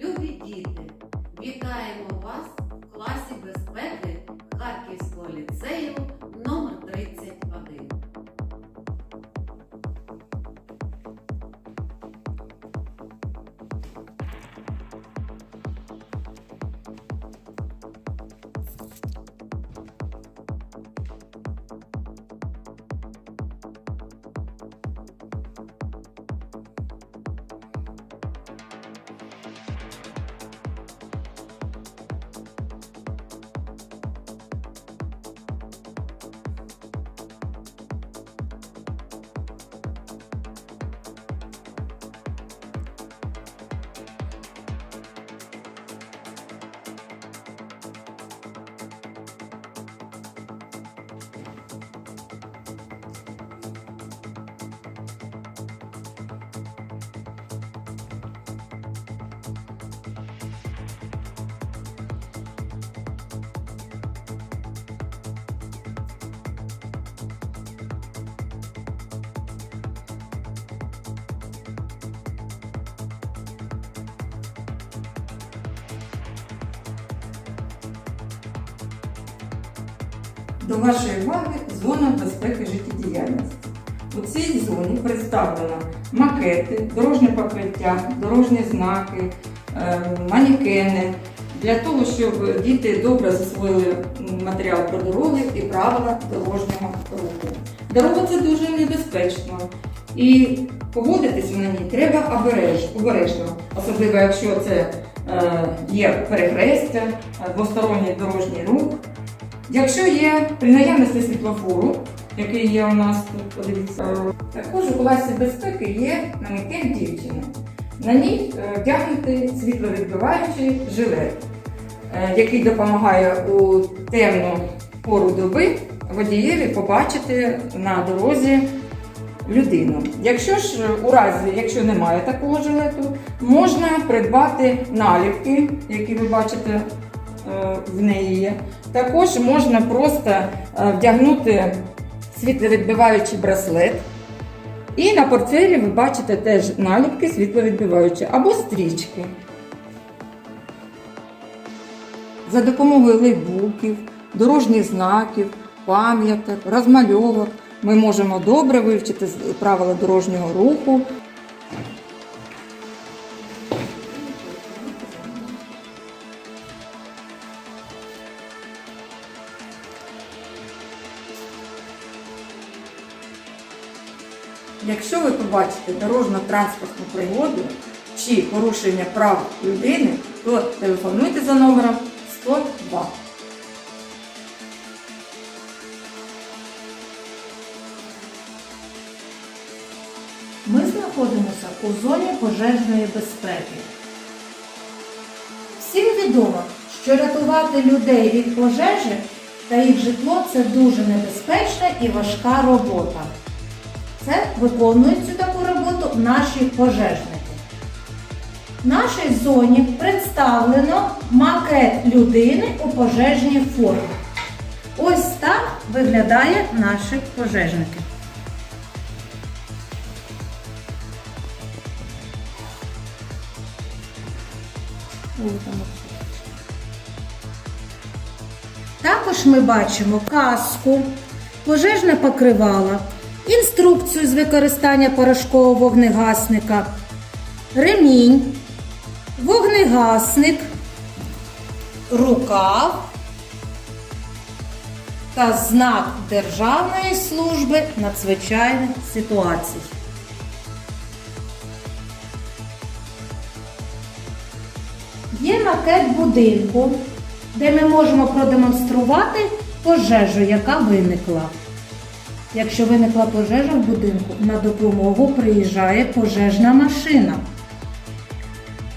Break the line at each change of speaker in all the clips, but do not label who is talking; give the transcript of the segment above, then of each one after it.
любі діти! Вітаємо вас в класі безпеки Харківського ліцею
До вашої уваги зона безпеки життєдіяльності. У цій зоні представлено макети, дорожнє покриття, дорожні знаки, е, манекени для того, щоб діти добре засвоїли матеріал про дороги і правила дорожнього руху. Дорога це дуже небезпечно. І поводитися на ній треба обережно, особливо якщо це е, є перехрестя, е, двосторонній дорожній рух. Якщо є при наявності світлофору, який є у нас тут, подивіться, також у класі безпеки є манекен дівчини. На ній е, вдягнутий світловідбиваючий жилет, е, який допомагає у темну пору доби водієві побачити на дорозі людину. Якщо ж е, у разі, якщо немає такого жилету, можна придбати наліпки, які ви бачите е, в неї є. Також можна просто е, вдягнути світловідбиваючий браслет. І на портфелі ви бачите теж наліпки світловідбиваючі або стрічки. За допомогою лейбуків, дорожніх знаків, пам'яток, розмальовок ми можемо добре вивчити правила дорожнього руху. Якщо ви побачите дорожньо-транспортну пригоду чи порушення прав людини, то телефонуйте за номером 102.
Ми знаходимося у зоні пожежної безпеки. Всім відомо, що рятувати людей від пожежі та їх житло це дуже небезпечна і важка робота. Це виконують цю таку роботу наші пожежники. В нашій зоні представлено макет людини у пожежній формі. Ось так виглядає наші пожежники. Також ми бачимо каску, пожежне покривало, інструкцію з використання порошкового вогнегасника, ремінь, вогнегасник, рукав та знак Державної служби надзвичайних ситуацій. Є макет будинку, де ми можемо продемонструвати пожежу, яка виникла. Якщо виникла пожежа в будинку, на допомогу приїжджає пожежна машина.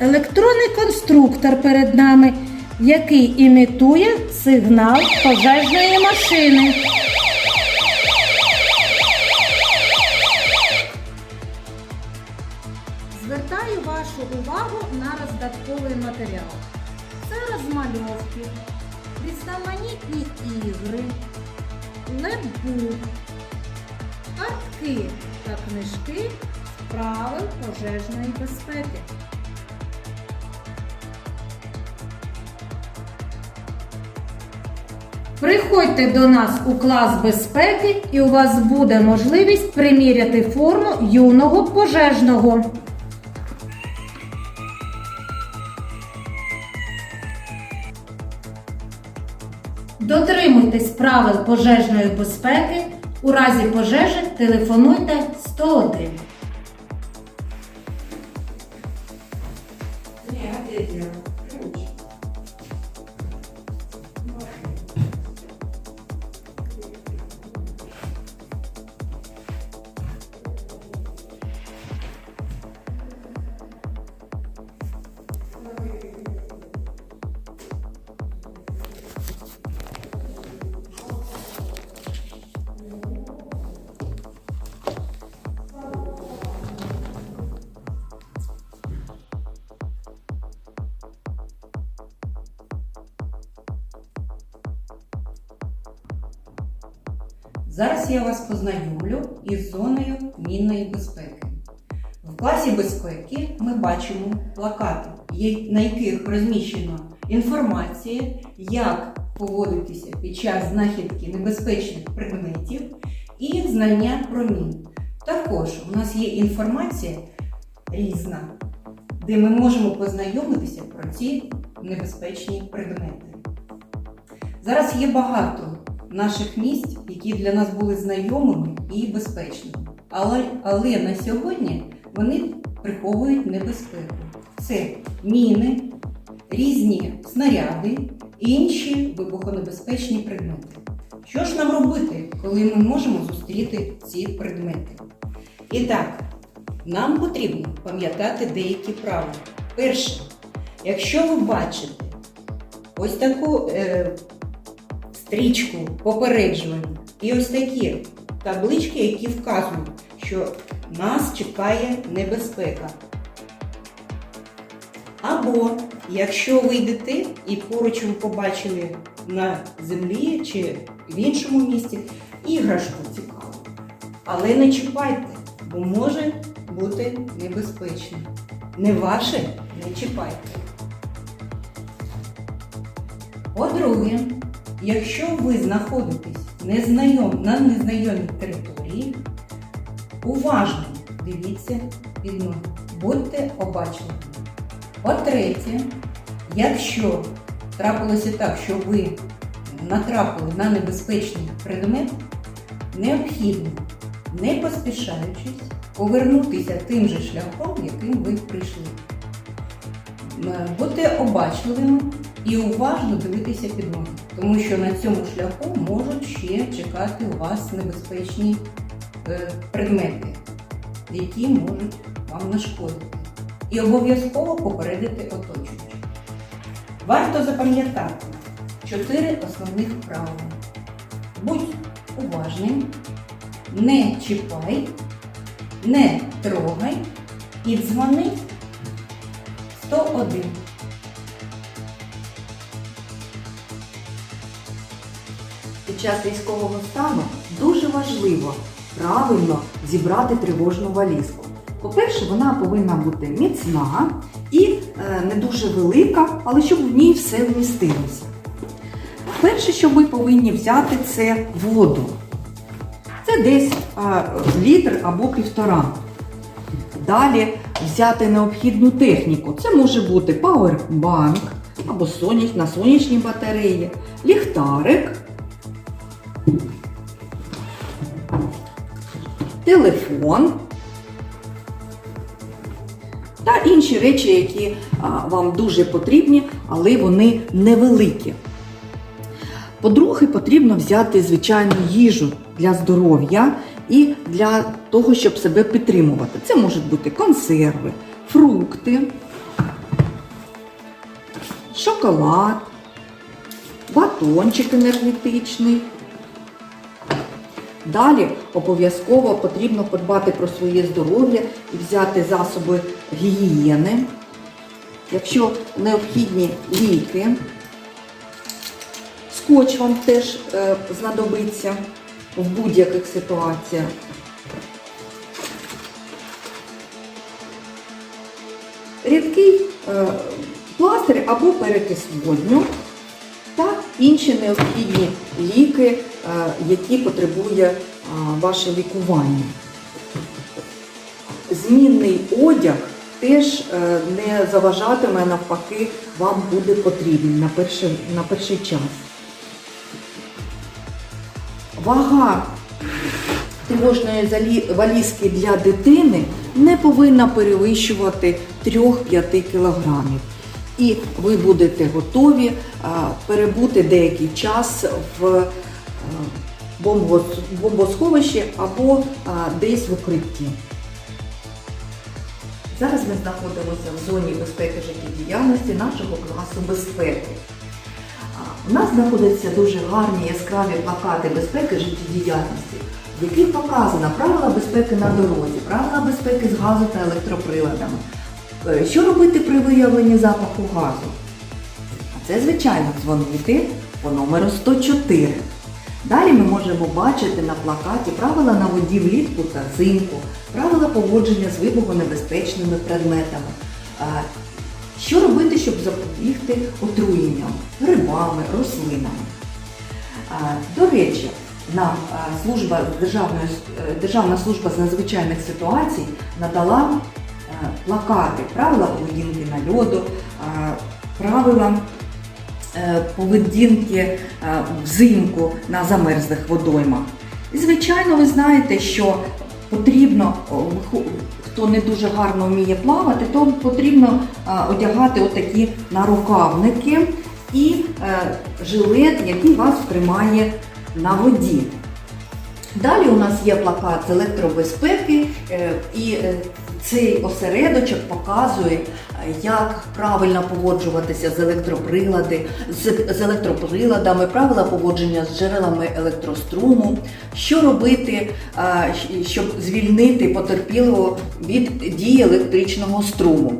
Електронний конструктор перед нами, який імітує сигнал пожежної машини. Звертаю вашу увагу на роздатковий матеріал. Це розмальовки, різноманітні ігри, лебук, книжки та книжки правил пожежної безпеки. Приходьте до нас у клас безпеки і у вас буде можливість приміряти форму юного пожежного. Дотримуйтесь правил пожежної безпеки. У разі пожежі телефонуйте 101.
Зараз я вас познайомлю із зоною мінної безпеки. В класі безпеки ми бачимо плакати, на яких розміщена інформація, як поводитися під час знахідки небезпечних предметів і знання про мін. Також у нас є інформація різна, де ми можемо познайомитися про ці небезпечні предмети. Зараз є багато наших місць, які для нас були знайомими і безпечними. Але, але на сьогодні вони приховують небезпеку. Це міни, різні снаряди інші вибухонебезпечні предмети. Що ж нам робити, коли ми можемо зустріти ці предмети? І так, нам потрібно пам'ятати деякі правила. Перше, якщо ви бачите ось таку е, стрічку попереджування і ось такі таблички, які вказують, що нас чекає небезпека. Або якщо ви йдете і поруч ви побачили на землі чи в іншому місці іграшку цікаву. Але не чіпайте, бо може бути небезпечно. Не ваше не чіпайте. По-друге, якщо ви знаходитесь незнайом, на незнайомій території, уважно дивіться під ноги, будьте обачними. По-третє, якщо трапилося так, що ви натрапили на небезпечний предмет, необхідно, не поспішаючись, повернутися тим же шляхом, яким ви прийшли. Будьте обачливими і уважно дивитися під ноги, тому що на цьому шляху можуть ще чекати у вас небезпечні е, предмети, які можуть вам нашкодити. І обов'язково попередити оточуючих. Варто запам'ятати чотири основних правила. Будь уважним, не чіпай, не трогай і дзвони 101.
Час військового стану дуже важливо правильно зібрати тривожну валізку. По-перше, вона повинна бути міцна і е, не дуже велика, але щоб в ній все вмістилося. Перше, що ви повинні взяти, це воду. Це десь е, літр або півтора. Далі взяти необхідну техніку. Це може бути пауербанк або соняч, на сонячній батареї, ліхтарик, телефон та інші речі, які вам дуже потрібні, але вони невеликі. По-друге, потрібно взяти звичайну їжу для здоров'я і для того, щоб себе підтримувати. Це можуть бути консерви, фрукти, шоколад, батончик енергетичний. Далі обов'язково потрібно подбати про своє здоров'я і взяти засоби гігієни. Якщо необхідні ліки, скотч вам теж е, знадобиться в будь-яких ситуаціях. Рідкий е, пластир або перекис водню та інші необхідні ліки, які потребує е, ваше лікування. Змінний одяг теж е, не заважатиме, навпаки, вам буде потрібен на перший, на перший час. Вага тривожної валізки для дитини не повинна перевищувати 3-5 кілограмів. І ви будете готові перебути деякий час в е, бомбосховищі або десь в укритті. Зараз ми знаходимося в зоні безпеки життєдіяльності нашого класу безпеки. У нас знаходяться дуже гарні яскраві плакати безпеки життєдіяльності, в яких показано правила безпеки на дорозі, правила безпеки з газу та електроприладами. Е, Що робити при виявленні запаху газу? А Це, звичайно, дзвонити по номеру 104. Далі ми можемо бачити на плакаті правила на воді влітку та взимку, правила поводження з вибухонебезпечними предметами. Що робити, щоб запобігти отруєнням грибами, рослинами? До речі, нам служба е, Державна служба з надзвичайних ситуацій надала е, плакати, правила поведінки на льоду, правила поведінки е, взимку на замерзлих водоймах. І, звичайно, ви знаєте, що потрібно, хто не дуже гарно вміє плавати, то потрібно е, одягати отакі нарукавники і е, жилет, який вас тримає на воді. Далі у нас є плакат з електробезпеки, е, і е, цей осередочок показує, як правильно поводжуватися з електроприлади, з, з електроприладами, правила поводження з джерелами електроструму, що робити, е, щоб звільнити потерпілого від дії електричного струму.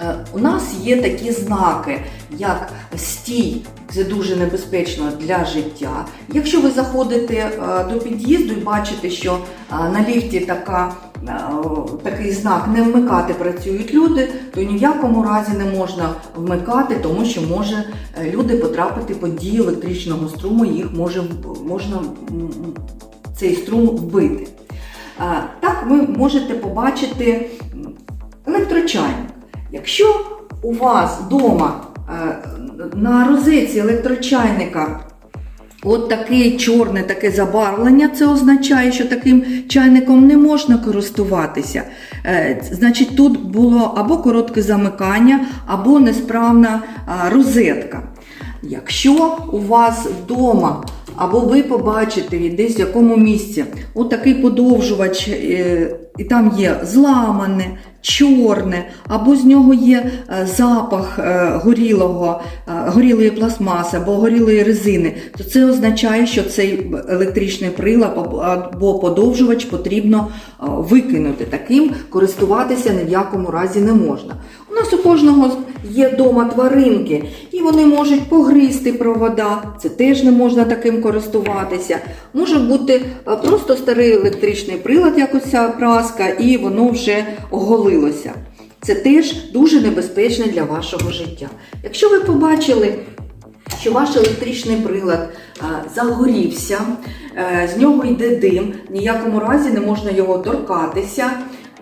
Е, У нас є такі знаки, як стій, це дуже небезпечно для життя. Якщо ви заходите е, до під'їзду і бачите, що на ліфті така, такий знак не вмикати працюють люди, то ні в якому разі не можна вмикати, тому що може е, люди потрапити під дію електричного струму, їх може можна цей струм вбити. Е, Так ви можете побачити електрочайник. Якщо у вас вдома е, на розетці електрочайника от таке чорне таке забарвлення, це означає, що таким чайником не можна користуватися. Е, Значить, тут було або коротке замикання, або несправна розетка. Якщо у вас вдома або ви побачите десь в якому місці отакий подовжувач, е, і там є зламане, чорне, або з нього є е, запах е, горілого, горілої пластмаси або горілої резини, то це означає, що цей електричний прилад або- подовжувач потрібно викинути. Таким користуватися ні в якому разі не можна. У нас у кожного є вдома тваринки, і вони можуть погризти провода. Це теж не можна таким користуватися. Може бути е, просто старий електричний прилад, як оця праска, і воно вже оголилося. Це теж дуже небезпечно для вашого життя. Якщо ви побачили, що ваш електричний прилад е, загорівся, е, з нього йде дим, ніякому разі не можна його торкатися.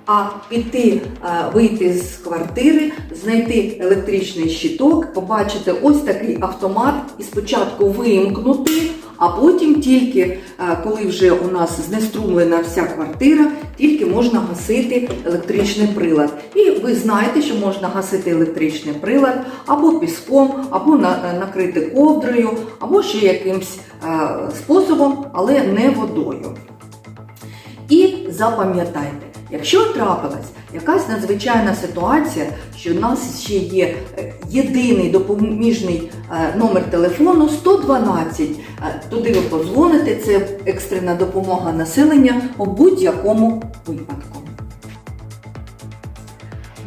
А піти, е, вийти з квартири, знайти електричний щиток, побачити ось такий автомат і спочатку вимкнути, а потім тільки, е, коли вже у нас знеструмлена вся квартира, тільки можна гасити електричний прилад. І ви знаєте, що можна гасити електричний прилад або піском, або е, накрити ковдрою, або ще якимсь способом, але не водою. І запам'ятайте, якщо трапилась якась надзвичайна ситуація, що в нас ще є е, єдиний допоміжний е, номер телефону 112, е, туди ви подзвоните, це екстрена допомога населення у будь-якому випадку.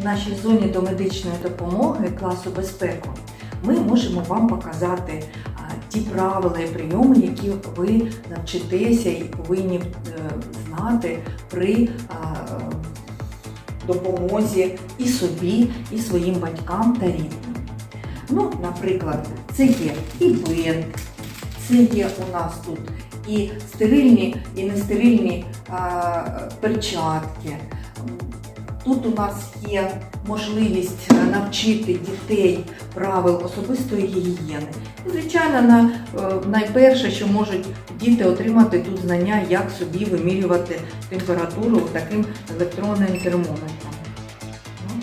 В нашій зоні до медичної допомоги класу безпеку ми можемо вам показати ті правила і прийоми, які ви навчитеся і повинні знати при допомозі і собі, і своїм батькам та рідним. Ну, наприклад, це є і бинт, це є у нас тут і стерильні, і нестерильні а, перчатки. Тут у нас є можливість навчити дітей правил особистої гігієни. І, звичайно, е, найперше, що можуть діти отримати тут знання, як собі вимірювати температуру таким електронним термометром. Ну,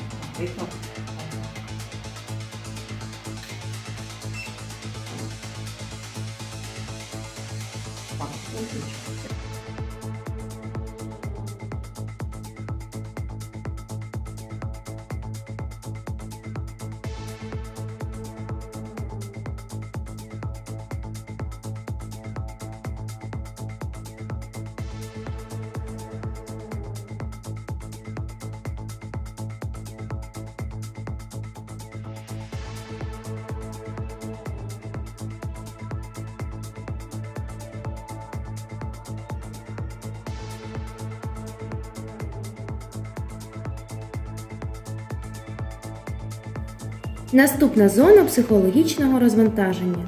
Наступна зона психологічного розвантаження.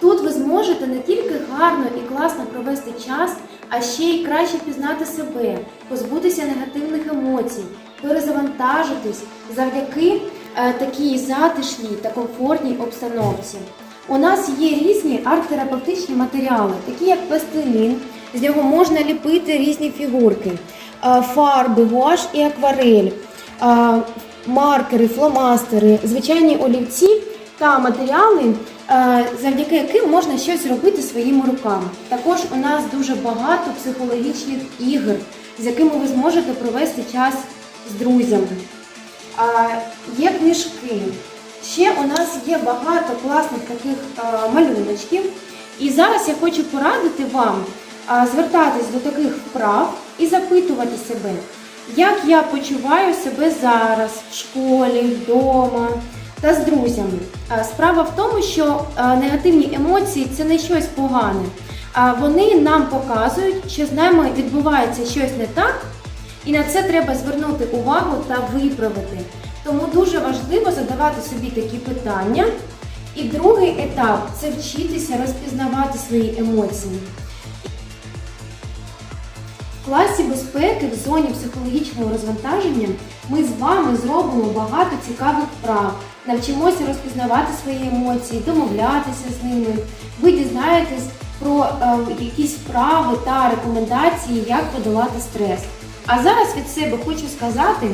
Тут ви зможете не тільки гарно і класно провести час, а ще й краще пізнати себе, позбутися негативних емоцій, перезавантажитись завдяки е, такій затишній та комфортній обстановці. У нас є різні арт-терапевтичні матеріали, такі як пластилін, з нього можна ліпити різні фігурки, фарби, гуаш і акварель, е, маркери, фломастери, звичайні олівці та матеріали, е, завдяки яким можна щось робити своїми руками. Також у нас дуже багато психологічних ігор, з якими ви зможете провести час з друзями. Є книжки. Ще у нас є багато класних таких е, малюночків. І зараз я хочу порадити вам звертатись до таких вправ і запитувати себе, як я почуваю себе зараз в школі, вдома та з друзями. Справа в тому, що е, негативні емоції це не щось погане. Вони нам показують, що з нами відбувається щось не так, і на це треба звернути увагу та виправити. Тому дуже важливо задавати собі такі питання. І другий етап це вчитися розпізнавати свої емоції. В класі безпеки в зоні психологічного розвантаження ми з вами зробимо багато цікавих вправ, навчимося розпізнавати свої емоції, домовлятися з ними. Ви дізнаєтесь про е, якісь вправи та рекомендації, як подолати стрес. А зараз від себе хочу сказати,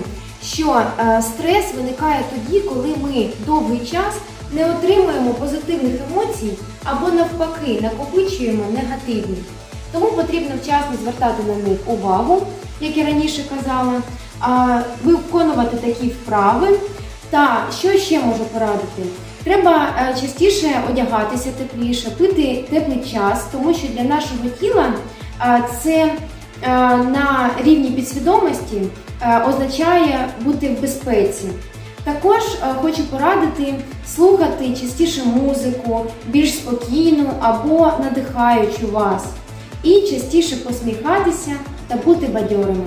що е, стрес виникає тоді, коли ми довгий час не отримуємо позитивних емоцій або навпаки накопичуємо негативні. Тому потрібно вчасно звертати на них увагу, як я раніше казала, виконувати такі вправи. Та що ще можу порадити? Треба е, частіше одягатися тепліше, пити теплий час, тому що для нашого тіла це е, на рівні підсвідомості е, означає бути в безпеці. Також хочу порадити слухати частіше музику, більш спокійну або надихаючу вас, і частіше посміхатися та бути бадьорими.